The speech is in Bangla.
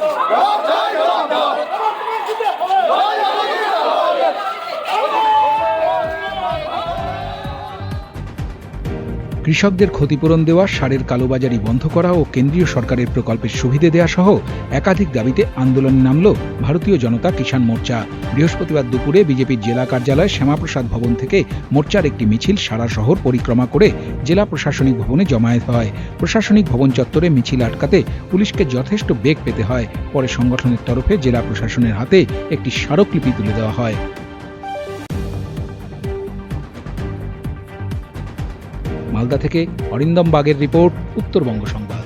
Go, go! কৃষকদের ক্ষতিপূরণ দেওয়া, সারের কালোবাজারি বন্ধ করা ও কেন্দ্রীয় সরকারের প্রকল্পের সুবিধে দেওয়া সহ একাধিক দাবিতে আন্দোলনে নামল ভারতীয় জনতা কিষাণ মোর্চা। বৃহস্পতিবার দুপুরে বিজেপির জেলা কার্যালয় শ্যামাপ্রসাদ ভবন থেকে মোর্চার একটি মিছিল সারা শহর পরিক্রমা করে জেলা প্রশাসনিক ভবনে জমায়েত হয়। প্রশাসনিক ভবন চত্বরে মিছিল আটকাতে পুলিশকে যথেষ্ট বেগ পেতে হয়। পরে সংগঠনের তরফে জেলা প্রশাসনের হাতে একটি স্মারকলিপি তুলে দেওয়া হয়। মালদা থেকে অরিন্দম বাগের রিপোর্ট উত্তরবঙ্গ সংবাদ।